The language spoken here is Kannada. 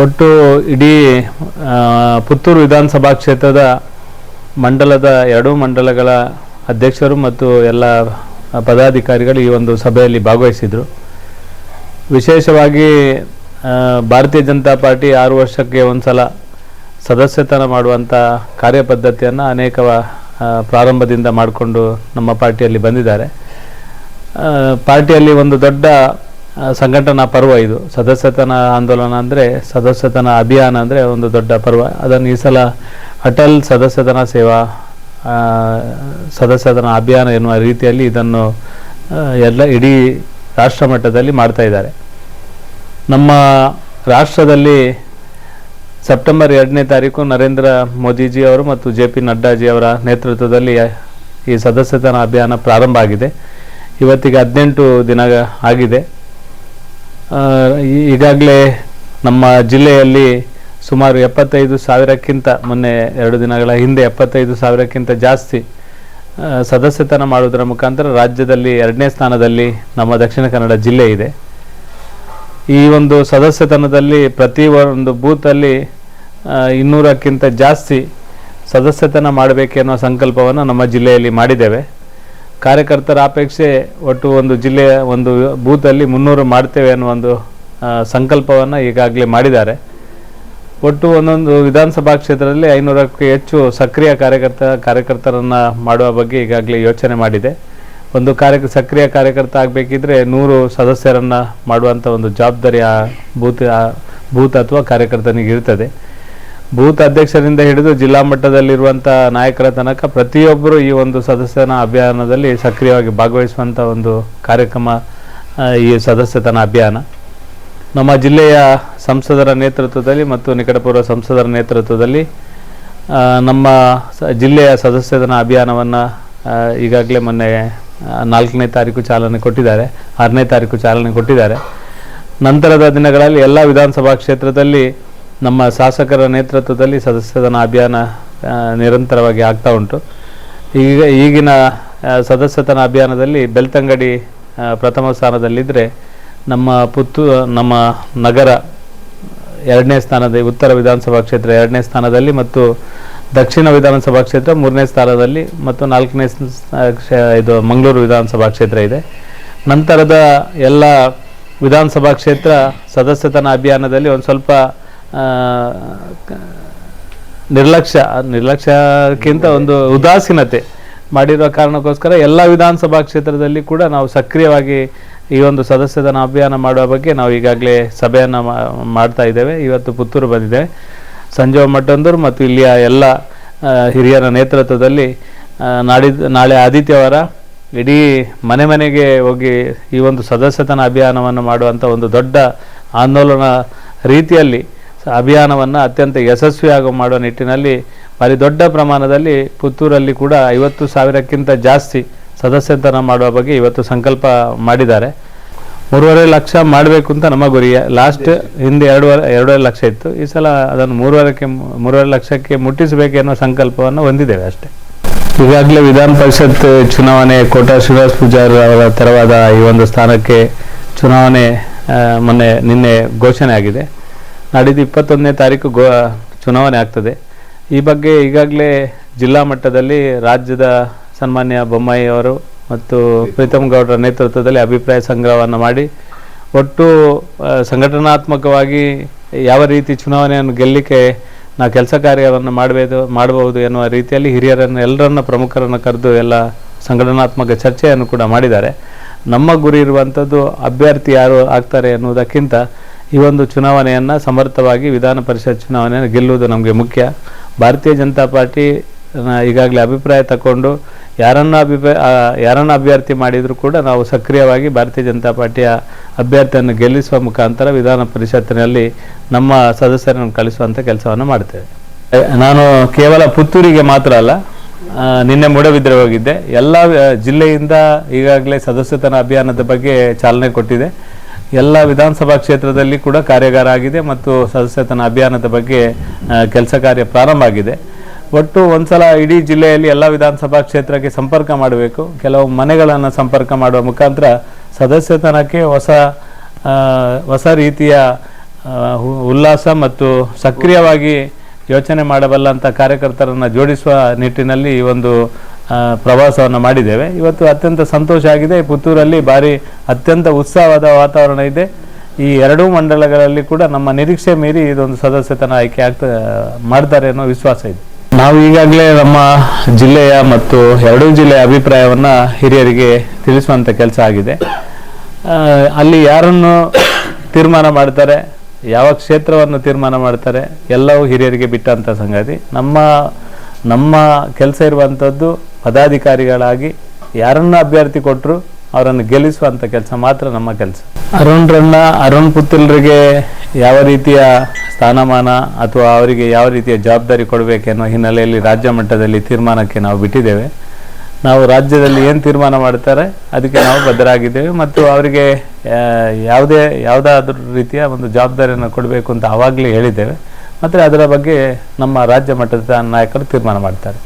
ಒಟ್ಟು ಇಡೀ ಪುತ್ತೂರು ವಿಧಾನಸಭಾ ಕ್ಷೇತ್ರದ ಮಂಡಲದ ಎರಡೂ ಮಂಡಲಗಳ ಅಧ್ಯಕ್ಷರು ಮತ್ತು ಎಲ್ಲ ಪದಾಧಿಕಾರಿಗಳು ಈ ಒಂದು ಸಭೆಯಲ್ಲಿ ಭಾಗವಹಿಸಿದರು. ವಿಶೇಷವಾಗಿ ಭಾರತೀಯ ಜನತಾ ಪಾರ್ಟಿ ಆರು ವರ್ಷಕ್ಕೆ ಒಂದು ಸಲ ಸದಸ್ಯತನ ಮಾಡುವಂಥ ಕಾರ್ಯಪದ್ಧತಿಯನ್ನು ಅನೇಕ ಪ್ರಾರಂಭದಿಂದ ಮಾಡಿಕೊಂಡು ನಮ್ಮ ಪಾರ್ಟಿಯಲ್ಲಿ ಬಂದಿದ್ದಾರೆ. ಪಾರ್ಟಿಯಲ್ಲಿ ಒಂದು ದೊಡ್ಡ ಸಂಘಟನಾ ಪರ್ವ ಇದು. ಸದಸ್ಯತನ ಆಂದೋಲನ ಅಂದರೆ, ಸದಸ್ಯತನ ಅಭಿಯಾನ ಅಂದರೆ ಒಂದು ದೊಡ್ಡ ಪರ್ವ. ಅದನ್ನು ಈ ಸಲ ಅಟಲ್ ಸದಸ್ಯತನ ಸೇವಾ ಸದಸ್ಯತನ ಅಭಿಯಾನ ಎನ್ನುವ ರೀತಿಯಲ್ಲಿ ಇದನ್ನು ಎಲ್ಲ ಇಡೀ ರಾಷ್ಟ್ರ ಮಟ್ಟದಲ್ಲಿ ಮಾಡ್ತಾ ಇದ್ದಾರೆ. ನಮ್ಮ ರಾಷ್ಟ್ರದಲ್ಲಿ ಸೆಪ್ಟೆಂಬರ್ ಎರಡನೇ ತಾರೀಕು ನರೇಂದ್ರ ಮೋದಿಜಿ ಅವರು ಮತ್ತು ಜೆ ಪಿ ನಡ್ಡಾಜಿ ಅವರ ನೇತೃತ್ವದಲ್ಲಿ ಈ ಸದಸ್ಯತನ ಅಭಿಯಾನ ಪ್ರಾರಂಭ ಆಗಿದೆ. ಇವತ್ತಿಗೆ ಹದಿನೆಂಟು ದಿನ ಆಗಿದೆ. ಈಗಾಗಲೇ ನಮ್ಮ ಜಿಲ್ಲೆಯಲ್ಲಿ ಸುಮಾರು ಎಪ್ಪತ್ತೈದು ಸಾವಿರಕ್ಕಿಂತ ಮೊನ್ನೆ ಎರಡು ದಿನಗಳ ಹಿಂದೆ ಎಪ್ಪತ್ತೈದು ಸಾವಿರಕ್ಕಿಂತ ಜಾಸ್ತಿ ಸದಸ್ಯತನ ಮಾಡುವುದರ ಮುಖಾಂತರ ರಾಜ್ಯದಲ್ಲಿ ಎರಡನೇ ಸ್ಥಾನದಲ್ಲಿ ನಮ್ಮ ದಕ್ಷಿಣ ಕನ್ನಡ ಜಿಲ್ಲೆ ಇದೆ. ಈ ಒಂದು ಸದಸ್ಯತನದಲ್ಲಿ ಪ್ರತಿ ಒಂದು ಬೂತಲ್ಲಿ ಇನ್ನೂರಕ್ಕಿಂತ ಜಾಸ್ತಿ ಸದಸ್ಯತನ ಮಾಡಬೇಕೆನ್ನುವ ಸಂಕಲ್ಪವನ್ನು ನಮ್ಮ ಜಿಲ್ಲೆಯಲ್ಲಿ ಮಾಡಿದ್ದೇವೆ. ಕಾರ್ಯಕರ್ತರ ಅಪೇಕ್ಷೆ ಒಟ್ಟು ಒಂದು ಜಿಲ್ಲೆಯ ಒಂದು ಬೂತಲ್ಲಿ ಮುನ್ನೂರು ಮಾಡ್ತೇವೆ ಅನ್ನೋ ಒಂದು ಸಂಕಲ್ಪವನ್ನು ಈಗಾಗಲೇ ಮಾಡಿದ್ದಾರೆ. ಒಟ್ಟು ಒಂದೊಂದು ವಿಧಾನಸಭಾ ಕ್ಷೇತ್ರದಲ್ಲಿ ಐನೂರಕ್ಕೂ ಹೆಚ್ಚು ಸಕ್ರಿಯ ಕಾರ್ಯಕರ್ತ, ಕಾರ್ಯಕರ್ತರನ್ನು ಮಾಡುವ ಬಗ್ಗೆ ಈಗಾಗಲೇ ಯೋಚನೆ ಮಾಡಿದೆ. ಒಂದು ಕಾರ್ಯ ಸಕ್ರಿಯ ಕಾರ್ಯಕರ್ತ ಆಗಬೇಕಿದ್ರೆ ನೂರು ಸದಸ್ಯರನ್ನು ಮಾಡುವಂಥ ಒಂದು ಜವಾಬ್ದಾರಿ ಆ ಬೂತ್ ಬೂತ್ ಅಥವಾ ಕಾರ್ಯಕರ್ತನಿಗೆ ಇರ್ತದೆ. ಬೂತ್ ಅಧ್ಯಕ್ಷರಿಂದ ಹಿಡಿದು ಜಿಲ್ಲಾ ಮಟ್ಟದಲ್ಲಿರುವಂಥ ನಾಯಕರ ತನಕ ಪ್ರತಿಯೊಬ್ಬರು ಈ ಒಂದು ಸದಸ್ಯನ ಅಭಿಯಾನದಲ್ಲಿ ಸಕ್ರಿಯವಾಗಿ ಭಾಗವಹಿಸುವಂಥ ಒಂದು ಕಾರ್ಯಕ್ರಮ ಈ ಸದಸ್ಯತನ ಅಭಿಯಾನ. ನಮ್ಮ ಜಿಲ್ಲೆಯ ಸಂಸದರ ನೇತೃತ್ವದಲ್ಲಿ ಮತ್ತು ನಿಕಟಪೂರ್ವ ಸಂಸದರ ನೇತೃತ್ವದಲ್ಲಿ ನಮ್ಮ ಜಿಲ್ಲೆಯ ಸದಸ್ಯತನ ಅಭಿಯಾನವನ್ನು ಈಗಾಗಲೇ ಮೊನ್ನೆ ನಾಲ್ಕನೇ ತಾರೀಕು ಚಾಲನೆ ಕೊಟ್ಟಿದ್ದಾರೆ, ಆರನೇ ತಾರೀಕು ಚಾಲನೆ ಕೊಟ್ಟಿದ್ದಾರೆ. ನಂತರದ ದಿನಗಳಲ್ಲಿ ಎಲ್ಲ ವಿಧಾನಸಭಾ ಕ್ಷೇತ್ರದಲ್ಲಿ ನಮ್ಮ ಶಾಸಕರ ನೇತೃತ್ವದಲ್ಲಿ ಸದಸ್ಯತನ ಅಭಿಯಾನ ನಿರಂತರವಾಗಿ ಆಗ್ತಾ ಉಂಟು. ಈಗ, ಈಗಿನ ಸದಸ್ಯತನ ಅಭಿಯಾನದಲ್ಲಿ ಬೆಳ್ತಂಗಡಿ ಪ್ರಥಮ ಸ್ಥಾನದಲ್ಲಿದ್ದರೆ ನಮ್ಮ ಪುತ್ತು ನಮ್ಮ ನಗರ ಎರಡನೇ ಸ್ಥಾನದ, ಉತ್ತರ ವಿಧಾನಸಭಾ ಕ್ಷೇತ್ರ ಎರಡನೇ ಸ್ಥಾನದಲ್ಲಿ ಮತ್ತು ದಕ್ಷಿಣ ವಿಧಾನಸಭಾ ಕ್ಷೇತ್ರ ಮೂರನೇ ಸ್ಥಾನದಲ್ಲಿ ಮತ್ತು ನಾಲ್ಕನೇ ಇದು ಮಂಗಳೂರು ವಿಧಾನಸಭಾ ಕ್ಷೇತ್ರ ಇದೆ. ನಂತರದ ಎಲ್ಲ ವಿಧಾನಸಭಾ ಕ್ಷೇತ್ರ ಸದಸ್ಯತನ ಅಭಿಯಾನದಲ್ಲಿ ಒಂದು ಸ್ವಲ್ಪ ನಿರ್ಲಕ್ಷ್ಯ ನಿರ್ಲಕ್ಷ್ಯಕ್ಕಿಂತ ಒಂದು ಉದಾಸೀನತೆ ಮಾಡಿರುವ ಕಾರಣಕ್ಕೋಸ್ಕರ ಎಲ್ಲ ವಿಧಾನಸಭಾ ಕ್ಷೇತ್ರದಲ್ಲಿ ಕೂಡ ನಾವು ಸಕ್ರಿಯವಾಗಿ ಈ ಒಂದು ಸದಸ್ಯತನ ಅಭಿಯಾನ ಮಾಡುವ ಬಗ್ಗೆ ನಾವು ಈಗಾಗಲೇ ಸಭೆಯನ್ನು ಮಾಡ್ತಾ ಇದ್ದೇವೆ. ಇವತ್ತು ಪುತ್ತೂರು ಬಂದಿದೆ ಸಂಜೀವ ಮಟ್ಟಂದೂರು ಮತ್ತು ಇಲ್ಲಿಯ ಎಲ್ಲ ಹಿರಿಯರ ನೇತೃತ್ವದಲ್ಲಿ ನಾಡಿದ್ದು ನಾಳೆ ಆದಿತ್ಯವಾರ ಇಡೀ ಮನೆ ಮನೆಗೆ ಹೋಗಿ ಈ ಒಂದು ಸದಸ್ಯತನ ಅಭಿಯಾನವನ್ನು ಮಾಡುವಂಥ ಒಂದು ದೊಡ್ಡ ಆಂದೋಲನ ರೀತಿಯಲ್ಲಿ ಅಭಿಯಾನವನ್ನು ಅತ್ಯಂತ ಯಶಸ್ವಿಯಾಗಿ ಮಾಡುವ ನಿಟ್ಟಿನಲ್ಲಿ ಭಾರಿ ದೊಡ್ಡ ಪ್ರಮಾಣದಲ್ಲಿ ಪುತ್ತೂರಲ್ಲಿ ಕೂಡ ಐವತ್ತು ಸಾವಿರಕ್ಕಿಂತ ಜಾಸ್ತಿ ಸದಸ್ಯತನ ಮಾಡುವ ಬಗ್ಗೆ ಇವತ್ತು ಸಂಕಲ್ಪ ಮಾಡಿದ್ದಾರೆ. ಮೂರುವರೆ ಲಕ್ಷ ಮಾಡಬೇಕು ಅಂತ ನಮ್ಮ ಗುರಿ. ಲಾಸ್ಟ್ ಹಿಂದೆ ಎರಡೂವರೆ ಎರಡೂವರೆ ಲಕ್ಷ ಇತ್ತು. ಈ ಸಲ ಅದನ್ನು ಮೂರುವರೆಕ್ಕೆ, ಮೂರುವರೆ ಲಕ್ಷಕ್ಕೆ ಮುಟ್ಟಿಸಬೇಕೆನ್ನೋ ಸಂಕಲ್ಪವನ್ನು ಹೊಂದಿದ್ದೇವೆ ಅಷ್ಟೇ. ಈಗಾಗಲೇ ವಿಧಾನ ಪರಿಷತ್ ಚುನಾವಣೆ, ಕೋಟಾ ಶ್ರೀನಿವಾಸ್ ಪೂಜಾರಿ ಅವರ ತೆರವಾದ ಈ ಒಂದು ಸ್ಥಾನಕ್ಕೆ ಚುನಾವಣೆ ಮೊನ್ನೆ, ನಿನ್ನೆ ಘೋಷಣೆ ಆಗಿದೆ. ನಾಡಿದ್ದು ಇಪ್ಪತ್ತೊಂದನೇ ತಾರೀಕು ಗೋ, ಚುನಾವಣೆ ಆಗ್ತದೆ. ಈ ಬಗ್ಗೆ ಈಗಾಗಲೇ ಜಿಲ್ಲಾ ಮಟ್ಟದಲ್ಲಿ ರಾಜ್ಯದ ಸನ್ಮಾನ್ಯ ಬೊಮ್ಮಾಯಿ ಅವರು ಮತ್ತು ಪ್ರೀತಮ್ ಗೌಡರ ನೇತೃತ್ವದಲ್ಲಿ ಅಭಿಪ್ರಾಯ ಸಂಗ್ರಹವನ್ನು ಮಾಡಿ, ಒಟ್ಟು ಸಂಘಟನಾತ್ಮಕವಾಗಿ ಯಾವ ರೀತಿ ಚುನಾವಣೆಯನ್ನು ಗೆಲ್ಲಲಿಕ್ಕೆ ನಾವು ಕೆಲಸ ಕಾರ್ಯವನ್ನು ಮಾಡಬೇಕು ಮಾಡಬಹುದು ಎನ್ನುವ ರೀತಿಯಲ್ಲಿ ಹಿರಿಯರನ್ನು, ಎಲ್ಲರನ್ನ ಪ್ರಮುಖರನ್ನು ಕರೆದು ಎಲ್ಲ ಸಂಘಟನಾತ್ಮಕ ಚರ್ಚೆಯನ್ನು ಕೂಡ ಮಾಡಿದ್ದಾರೆ. ನಮ್ಮ ಗುರಿ ಇರುವಂಥದ್ದು ಅಭ್ಯರ್ಥಿ ಯಾರು ಆಗ್ತಾರೆ ಎನ್ನುವುದಕ್ಕಿಂತ ಈ ಒಂದು ಚುನಾವಣೆಯನ್ನು ಸಮರ್ಥವಾಗಿ ವಿಧಾನ ಪರಿಷತ್ ಚುನಾವಣೆಯನ್ನು ಗೆಲ್ಲುವುದು ನಮಗೆ ಮುಖ್ಯ. ಭಾರತೀಯ ಜನತಾ ಪಾರ್ಟಿ ಈಗಾಗಲೇ ಅಭಿಪ್ರಾಯ ತಗೊಂಡು ಯಾರನ್ನು ಅಭಿಪ್ರಾಯ ಯಾರನ್ನು ಅಭ್ಯರ್ಥಿ ಮಾಡಿದರೂ ಕೂಡ ನಾವು ಸಕ್ರಿಯವಾಗಿ ಭಾರತೀಯ ಜನತಾ ಪಾರ್ಟಿಯ ಅಭ್ಯರ್ಥಿಯನ್ನು ಗೆಲ್ಲಿಸುವ ಮುಖಾಂತರ ವಿಧಾನ ಪರಿಷತ್ತಿನಲ್ಲಿ ನಮ್ಮ ಸದಸ್ಯರನ್ನು ಕಳಿಸುವಂಥ ಕೆಲಸವನ್ನು ಮಾಡ್ತೇವೆ. ನಾನು ಕೇವಲ ಪುತ್ತೂರಿಗೆ ಮಾತ್ರ ಅಲ್ಲ ನಿನ್ನೆ ಮೂಡಬಿದ್ರೆ ಹೋಗಿದ್ದೆ. ಎಲ್ಲ ಜಿಲ್ಲೆಯಿಂದ ಈಗಾಗಲೇ ಸದಸ್ಯತನ ಅಭಿಯಾನದ ಬಗ್ಗೆ ಚಾಲನೆ ಕೊಟ್ಟಿದೆ. ಎಲ್ಲ ವಿಧಾನಸಭಾ ಕ್ಷೇತ್ರದಲ್ಲಿ ಕೂಡ ಕಾರ್ಯಾಗಾರ ಆಗಿದೆ ಮತ್ತು ಸದಸ್ಯತನ ಅಭಿಯಾನದ ಬಗ್ಗೆ ಕೆಲಸ ಕಾರ್ಯ ಪ್ರಾರಂಭ ಆಗಿದೆ. ಒಟ್ಟು ಒಂದ್ಸಲ ಇಡೀ ಜಿಲ್ಲೆಯಲ್ಲಿ ಎಲ್ಲ ವಿಧಾನಸಭಾ ಕ್ಷೇತ್ರಕ್ಕೆ ಸಂಪರ್ಕ ಮಾಡಬೇಕು. ಕೆಲವು ಮನೆಗಳನ್ನು ಸಂಪರ್ಕ ಮಾಡುವ ಮುಖಾಂತರ ಸದಸ್ಯತನಕ್ಕೆ ಹೊಸ ಹೊಸ ರೀತಿಯ ಉಲ್ಲಾಸ ಮತ್ತು ಸಕ್ರಿಯವಾಗಿ ಯೋಚನೆ ಮಾಡಬಲ್ಲಂಥ ಕಾರ್ಯಕರ್ತರನ್ನು ಜೋಡಿಸುವ ನಿಟ್ಟಿನಲ್ಲಿ ಈ ಒಂದು ಪ್ರವಾಸವನ್ನು ಮಾಡಿದ್ದೇವೆ. ಇವತ್ತು ಅತ್ಯಂತ ಸಂತೋಷ ಆಗಿದೆ. ಪುತ್ತೂರಲ್ಲಿ ಭಾರಿ ಅತ್ಯಂತ ಉತ್ಸಾಹವಾದ ವಾತಾವರಣ ಇದೆ. ಈ ಎರಡೂ ಮಂಡಲಗಳಲ್ಲಿ ಕೂಡ ನಮ್ಮ ನಿರೀಕ್ಷೆ ಮೀರಿ ಇದೊಂದು ಸದಸ್ಯತನ ಆಯ್ಕೆ ಆಗ್ತಾ, ಮಾಡ್ತಾರೆ ಅನ್ನೋ ವಿಶ್ವಾಸ ಇದೆ. ನಾವು ಈಗಾಗಲೇ ನಮ್ಮ ಜಿಲ್ಲೆಯ ಮತ್ತು ಎರಡೂ ಜಿಲ್ಲೆಯ ಅಭಿಪ್ರಾಯವನ್ನು ಹಿರಿಯರಿಗೆ ತಿಳಿಸುವಂಥ ಕೆಲಸ ಆಗಿದೆ. ಅಲ್ಲಿ ಯಾರನ್ನು ತೀರ್ಮಾನ ಮಾಡ್ತಾರೆ, ಯಾವ ಕ್ಷೇತ್ರವನ್ನು ತೀರ್ಮಾನ ಮಾಡ್ತಾರೆ, ಎಲ್ಲವೂ ಹಿರಿಯರಿಗೆ ಬಿಟ್ಟಂಥ ಸಂಗತಿ. ನಮ್ಮ ನಮ್ಮ ಕೆಲಸ ಇರುವಂಥದ್ದು ಪದಾಧಿಕಾರಿಗಳಾಗಿ ಯಾರನ್ನ ಅಭ್ಯರ್ಥಿ ಕೊಟ್ಟರು ಅವರನ್ನು ಗೆಲ್ಲಿಸುವಂಥ ಕೆಲಸ ಮಾತ್ರ ನಮ್ಮ ಕೆಲಸ. ಅರುಣ್ರನ್ನ ಅರುಣ್ ಪುತ್ತಿಲ್ರಿಗೆ ಯಾವ ರೀತಿಯ ಸ್ಥಾನಮಾನ ಅಥವಾ ಅವರಿಗೆ ಯಾವ ರೀತಿಯ ಜವಾಬ್ದಾರಿ ಕೊಡಬೇಕೆನ್ನುವ ಹಿನ್ನೆಲೆಯಲ್ಲಿ ರಾಜ್ಯ ಮಟ್ಟದಲ್ಲಿ ತೀರ್ಮಾನಕ್ಕೆ ನಾವು ಬಿಟ್ಟಿದ್ದೇವೆ. ನಾವು ರಾಜ್ಯದಲ್ಲಿ ಏನು ತೀರ್ಮಾನ ಮಾಡ್ತಾರೆ ಅದಕ್ಕೆ ನಾವು ಬದ್ಧರಾಗಿದ್ದೇವೆ ಮತ್ತು ಅವರಿಗೆ ಯಾವುದೇ, ಯಾವುದಾದ್ರೂ ರೀತಿಯ ಒಂದು ಜವಾಬ್ದಾರಿಯನ್ನು ಕೊಡಬೇಕು ಅಂತ ಆವಾಗಲೇ ಹೇಳಿದ್ದೇವೆ. ಮತ್ತು ಅದರ ಬಗ್ಗೆ ನಮ್ಮ ರಾಜ್ಯ ಮಟ್ಟದ ನಾಯಕರು ತೀರ್ಮಾನ ಮಾಡ್ತಾರೆ.